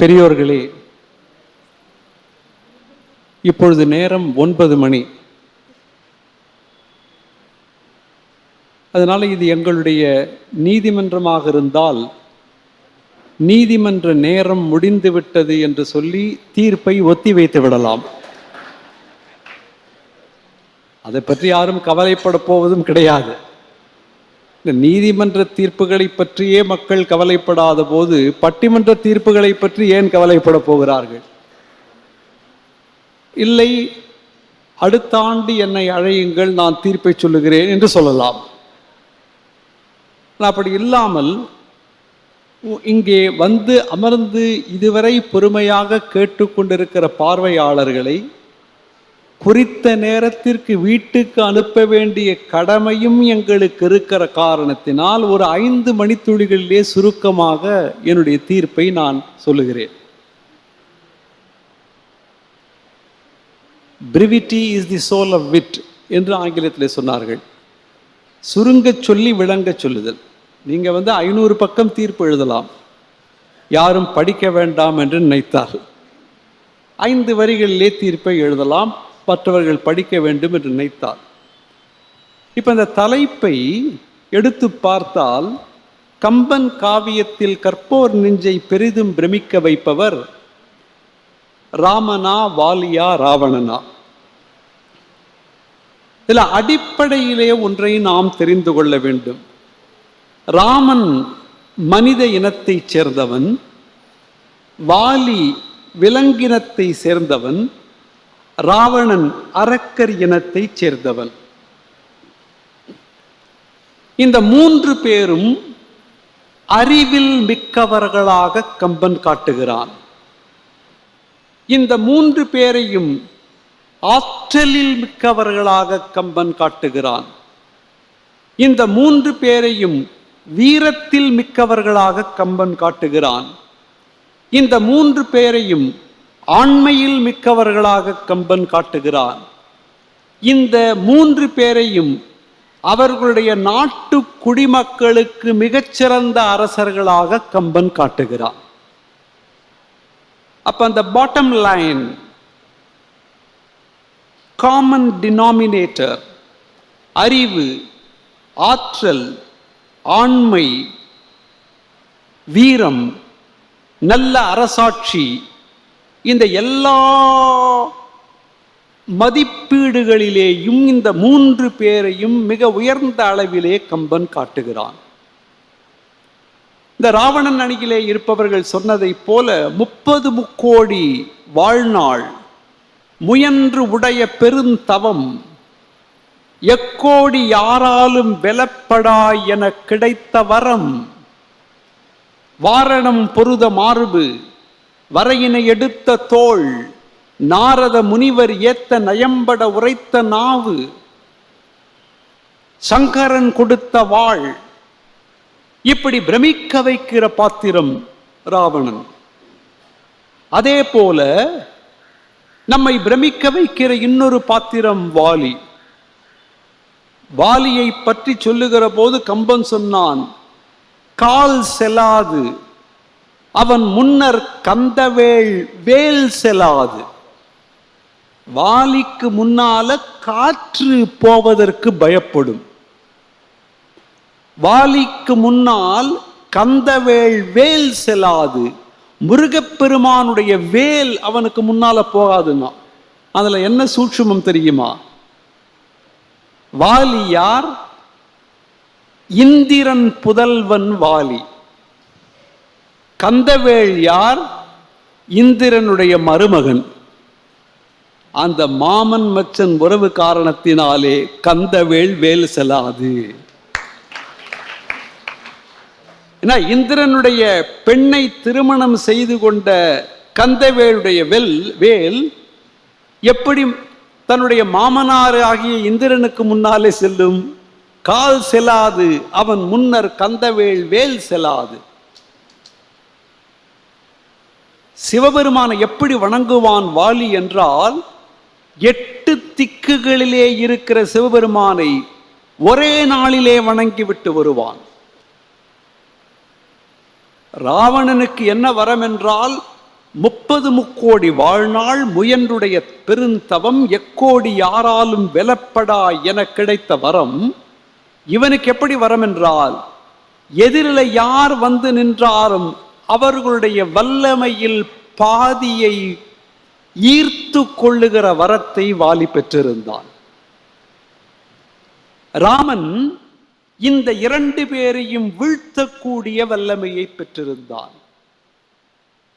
பெரியோர்களே இப்பொழுது நேரம் ஒன்பது மணி. அதனால் இது எங்களுடைய நீதிமன்றமாக இருந்தால் நீதிமன்ற நேரம் முடிந்து விட்டது என்று சொல்லி தீர்ப்பை ஒத்தி வைத்து விடலாம். அதை பற்றி யாரும் கவலைப்பட போவதும் கிடையாது. இந்த நீதிமன்ற தீர்ப்புகளை பற்றியே மக்கள் கவலைப்படாத போது பட்டிமன்ற தீர்ப்புகளை பற்றி ஏன் கவலைப்பட போகிறார்கள்? இல்லை அடுத்த ஆண்டு என்னை அழையுங்கள் நான் தீர்ப்பை சொல்லுகிறேன் என்று சொல்லலாம். அப்படி இல்லாமல் இங்கே வந்து அமர்ந்து இதுவரை பொறுமையாக கேட்டுக்கொண்டிருக்கிற பார்வையாளர்களை குறித்த நேரத்திற்கு வீட்டுக்கு அனுப்ப வேண்டிய கடமையும் எங்களுக்கு இருக்கிற காரணத்தினால் ஒரு ஐந்து மணித்துளிகளிலே சுருக்கமாக என்னுடைய தீர்ப்பை நான் சொல்லுகிறேன். Brevity is the soul of wit என்று ஆங்கிலத்தில் சொன்னார்கள். சுருங்கச் சொல்லி விளங்கச் சொல்லுதல். நீங்கள் வந்து ஐநூறு பக்கம் தீர்ப்பு எழுதலாம். யாரும் படிக்க வேண்டாம் என்று நினைத்தார்கள். ஐந்து வரிகளிலே தீர்ப்பை எழுதலாம். மற்றவர்கள் படிக்க வேண்டும் என்று நினைத்தார். இப்போ இந்த தலைப்பை எடுத்து பார்த்தால் கம்பன் காவியத்தில் கற்போர் நெஞ்சை பெரிதும் பிரமிக்க வைப்பவர் ராமனா வாலியா ராவணனா. இதில் அடிப்படையிலே ஒன்றை நாம் தெரிந்து கொள்ள வேண்டும். ராமன் மனித இனத்தைச் சேர்ந்தவன் வாலி விலங்கினத்தை சேர்ந்தவன் ராவணன் அரக்கர் இனத்தைச் சேர்ந்தவன். இந்த மூன்று பேரும் அறிவில் மிக்கவர்களாக கம்பன் காட்டுகிறான். இந்த மூன்று பேரையும் ஆற்றலில் மிக்கவர்களாக கம்பன் காட்டுகிறான். இந்த மூன்று பேரையும் வீரத்தில் மிக்கவர்களாக கம்பன் காட்டுகிறான். இந்த மூன்று பேரையும் ஆண்மையில் மிக்கவர்களாக கம்பன் காட்டுகிறான். இந்த மூன்று பேரையும் அவர்களுடைய நாட்டு குடிமக்களுக்கு மிகச்சிறந்த அரசர்களாக கம்பன் காட்டுகிறான். அப்ப அந்த பாட்டம் லைன் காமன் டினாமினேட்டர் அறிவு ஆற்றல் ஆண்மை வீரம் நல்ல அரசாட்சி இந்த எல்லா மதிப்பீடுகளிலேயும் இந்த மூன்று பேரையும் மிக உயர்ந்த அளவிலே கம்பன் காட்டுகிறான். இந்த ராவணன் அணியிலே இருப்பவர்கள் சொன்னதைப் போல முப்பது முக்கோடி வாழ்நாள் முயன்று உடைய பெருந்தவம் எக்கோடி யாராலும் வெலப்படா என கிடைத்த வரம் வாரணம் பொருத மார்பு வரையினை எடுத்த தோள் நாரத முனிவர் ஏத்த நயம்பட உரைத்த நாவு சங்கரன் கொடுத்த வாழ் இப்படி பிரமிக்க வைக்கிற பாத்திரம் ராவணன். அதே போல நம்மை பிரமிக்க வைக்கிற இன்னொரு பாத்திரம் வாலி. வாலியை பற்றி சொல்லுகிற போது கம்பன் சொன்னான் கால் செல்லாது அவன் முன்னர் கந்தவேள் வேல் செலாது வாலிக்கு முன்னால காற்று போவதற்கு பயப்படும். வாலிக்கு முன்னால் கந்தவேள் வேல் செல்லாது. முருகப்பெருமானுடைய வேல் அவனுக்கு முன்னால போகாதுன்னா. அதுல என்ன சூட்சுமம் தெரியுமா? வாலி யார்? இந்திரன் புதல்வன் வாலி. கந்தவேள் யார்? இந்திரனுடைய மருமகன். அந்த மாமன் மச்சன் உறவு காரணத்தினாலே கந்தவேள் வேல் செல்லாது. ஏன்னா இந்திரனுடைய பெண்ணை திருமணம் செய்து கொண்ட கந்தவேளுடைய வெல் வேல் எப்படி தன்னுடைய மாமனார் ஆகிய இந்திரனுக்கு முன்னாலே செல்லும்? கால் செல்லாது. அவன் முன்னர் கந்தவேள் வேல் செல்லாது. சிவபெருமானை எப்படி வணங்குவான் வாலி என்றால் எட்டு திக்குகளிலே இருக்கிற சிவபெருமானை ஒரே நாளிலே வணங்கிவிட்டு வருவான். ராவணனுக்கு என்ன வரம் என்றால் முப்பது முக்கோடி வாழ்நாள் முயன்றுடைய பெருந்தவம் எக்கோடி யாராலும் வெலப்படா என கிடைத்த வரம் இவனுக்கு எப்படி வரம் என்றால் எதிரில் யார் வந்து நின்றாலும் அவர்களுடைய வல்லமையில் பாதியை ஈர்த்து கொள்ளுகிற வரத்தை வாலி பெற்றிருந்தான். ராமன் இந்த இரண்டு பேரையும் வீழ்த்தக்கூடிய வல்லமையை பெற்றிருந்தான்.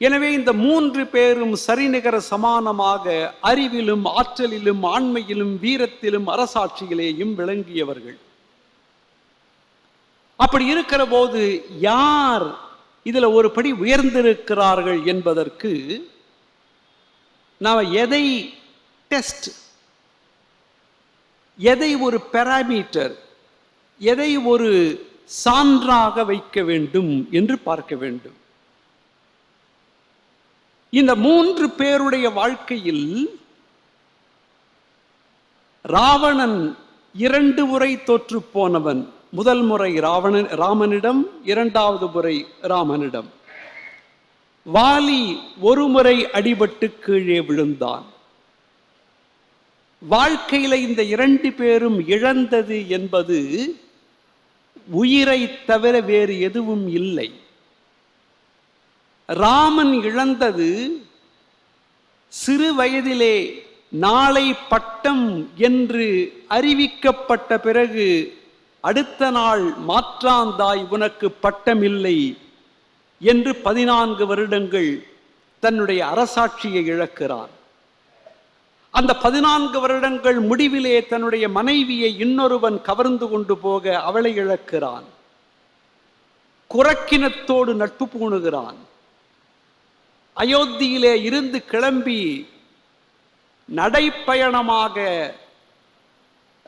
எனவே இந்த மூன்று பேரும் சரிநிகர சமானமாக அறிவிலும் ஆற்றலிலும் ஆண்மையிலும் வீரத்திலும் அரசாட்சியிலேயும் விளங்கியவர்கள். அப்படி இருக்கிற போது யார் இதுல ஒரு படி உயர்ந்திருக்கிறார்கள் என்பதற்கு நாம் எதை டெஸ்ட் எதை ஒரு பெராமீட்டர் எதை ஒரு சான்றாக வைக்க வேண்டும் என்று பார்க்க வேண்டும். இந்த மூன்று பேருடைய வாழ்க்கையில் ராவணன் இரண்டு முறை தோற்று போனவன். முதல் முறை ராவணன் ராமனிடம் இரண்டாவது முறை ராமனிடம். வாலி ஒரு முறை அடிபட்டு கீழே விழுந்தான். வாழ்க்கையில இந்த இரண்டு பேரும் இழந்தது என்பது உயிரை தவிர வேறு எதுவும் இல்லை. ராமன் இழந்தது சிறு வயதிலே நாளை பட்டம் என்று அறிவிக்கப்பட்ட பிறகு அடுத்த நாள் மாற்றாந்தாய் உனக்கு பட்டமில்லை என்று பதினான்கு வருடங்கள் தன்னுடைய அரசாட்சியை இழக்கிறான். அந்த பதினான்கு வருடங்கள் முடிவிலே தன்னுடைய மனைவியை இன்னொருவன் கவர்ந்து கொண்டு போக அவளை இழக்கிறான். குரக்கினத்தோடு நட்பு பூணுகிறான். அயோத்தியிலே இருந்து கிளம்பி நடைப்பயணமாக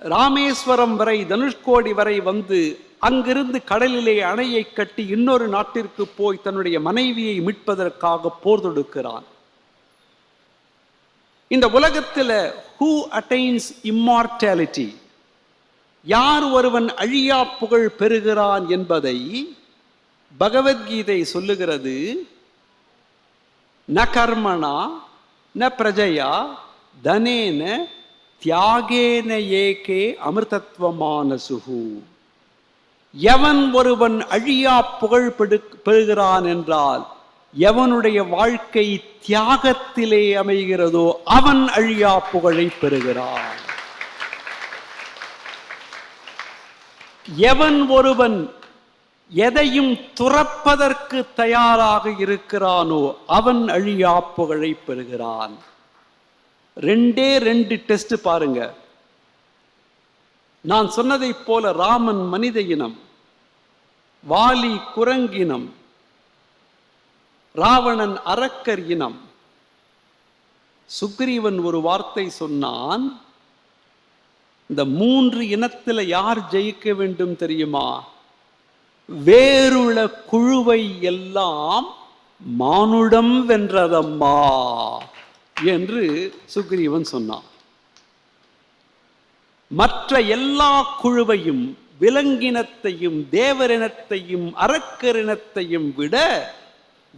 ராமேஸ்வரம் வரை தனுஷ்கோடி வரை வந்து அங்கிருந்து கடலிலே அணையை கட்டி இன்னொரு நாட்டிற்கு போய் தன்னுடைய மனைவியை மீட்பதற்காக போர் தொடுக்கிறான். இந்த உலகத்தில் ஹூ அட்டைன்ஸ் இம்மார்டாலிட்டி யார் ஒருவன் அழியா புகழ் பெறுகிறான் என்பதை பகவத்கீதை சொல்லுகிறது. ந கர்மணா ந பிரஜையா தனேன தியாகேன ஏகே அமிர்தத்துவமான சுகு எவன் ஒருவன் அழியா புகழ் பெறுகிறான் என்றால் எவனுடைய வாழ்க்கை தியாகத்திலே அமைகிறதோ அவன் அழியா புகழை பெறுகிறான். எவன் ஒருவன் எதையும் துறப்பதற்கு தயாராக இருக்கிறானோ அவன் அழியா புகழை பெறுகிறான். ரெண்டே ரெண்டு டெஸ்ட் பாருங்க. நான் சொன்னதைப் போல ராமன் மனித இனம் வாலி குரங்கினம் ராவணன் அரக்கர் இனம். சுக்ரீவன் ஒரு வார்த்தை சொன்னான் இந்த மூன்று இனத்தில் யார் ஜெயிக்க வேண்டும் தெரியுமா? வேறுள்ள குழுவை எல்லாம் மானுடம் வென்றதம்மா. என்று சுக்ரீவன் சொன்னான். மற்ற எல்லா குழுவையும் விலங்கினத்தையும் தேவரினத்தையும் அரக்கரினத்தையும் விட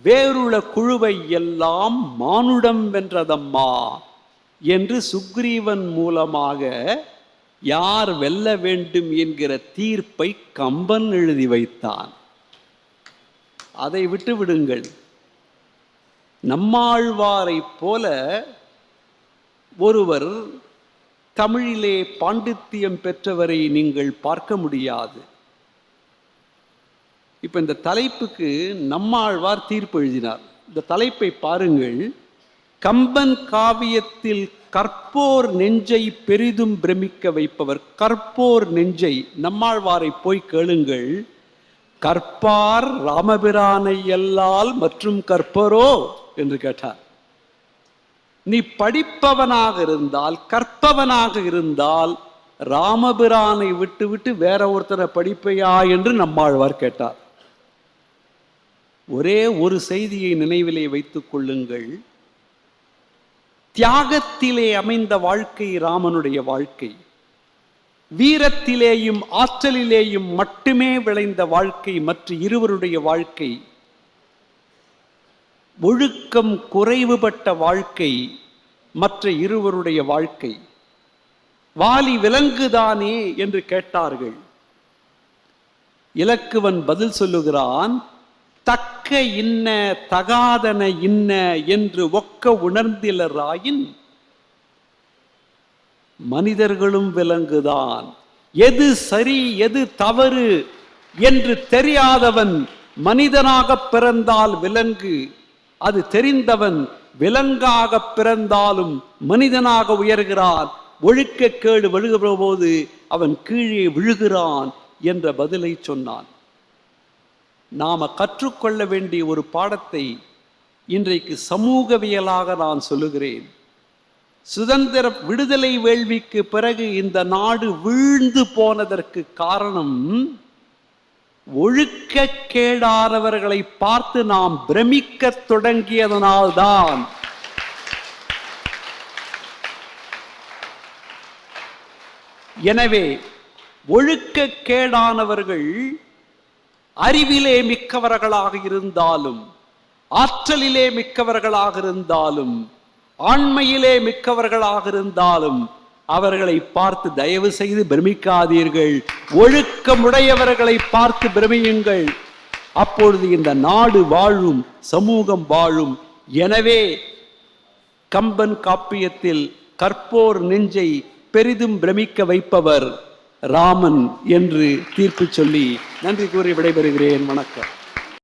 வேறுள்ள குழுவை எல்லாம் மானுடம் வென்றதம்மா என்று சுக்ரீவன் மூலமாக யார் வெல்ல வேண்டும் என்கிற தீர்ப்பை கம்பன் எழுதி வைத்தான். அதை விட்டு விடுங்கள் நம்மாழ்வாரை போல ஒருவர் தமிழிலே பாண்டித்தியம் பெற்றவரை நீங்கள் பார்க்க முடியாது. இப்போ இந்த தலைப்புக்கு நம்மாழ்வார் தீர்ப்பு எழுதினார். இந்த தலைப்பை பாருங்கள். கம்பன் காவியத்தில் கற்போர் நெஞ்சை பெரிதும் பிரமிக்க வைப்பவர். கற்போர் நெஞ்சை நம்மாழ்வாரை போய் கேளுங்கள். கற்பார் ராமபிரானை எல்லால் மற்றும் கற்பரோ என்று கேட்டார். நீ படிப்பவனாக இருந்தால் கற்பவனாக இருந்தால் ராமபிரானை விட்டு விட்டு வேற ஒருத்தரை படிப்பையா என்று நம்மாழ்வார் கேட்டார். ஒரே ஒரு செய்தியை நினைவிலே வைத்துக் கொள்ளுங்கள். தியாகத்திலே அமைந்த வாழ்க்கை ராமனுடைய வாழ்க்கை. வீரத்திலேயும் ஆற்றலிலேயும் மட்டுமே விளைந்த வாழ்க்கை மற்ற இருவருடைய வாழ்க்கை. ஒழுக்கம் குறைவுபட்ட வாழ்க்கை மற்ற இருவருடைய வாழ்க்கை. வாலி விலங்குதானே என்று கேட்டார்கள். இலக்குவன் பதில் சொல்லுகிறான் தக்க இன்ன தகாதன இன்ன என்று ஒக்க உணர்ந்திலராயின் மனிதர்களும் விலங்குதான். எது சரி எது தவறு என்று தெரியாதவன் மனிதனாக பிறந்தால் விலங்கு. அது தெரிந்தவன் விலங்காக பிறந்தாலும் மனிதனாக உயர்கிறான். ஒழுக்கக்கேடு விழுகிற போது அவன் கீழே விழுகிறான் என்ற பதிலை சொன்னான். நாம கற்றுக்கொள்ள வேண்டிய ஒரு பாடத்தை இன்றைக்கு சமூகவியலாக நான் சொல்லுகிறேன். சுதந்திர விடுதலை வேள்விக்கு பிறகு இந்த நாடு வீழ்ந்து போனதற்கு காரணம் ஒழுக்கக்கேடானவர்களை பார்த்து நாம் பிரமிக்க தொடங்கியதனால்தான். எனவே ஒழுக்கக்கேடானவர்கள் அறிவிலே மிக்கவர்களாக இருந்தாலும் ஆற்றலிலே மிக்கவர்களாக இருந்தாலும் ஆண்மையிலே மிக்கவர்களாக இருந்தாலும் அவர்களை பார்த்து தயவு செய்து பிரமிக்காதீர்கள். ஒழுக்கமுடையவர்களை பார்த்து பிரமியுங்கள். அப்பொழுது இந்த நாடு வாழும் சமூகம் வாழும். எனவே கம்பன் காப்பியத்தில் கற்போர் நெஞ்சை பெரிதும் பிரமிக்க வைப்பவர் ராமன் என்று தீர்ப்பு சொல்லி நன்றி கூறி விடைபெறுகிறேன். வணக்கம்.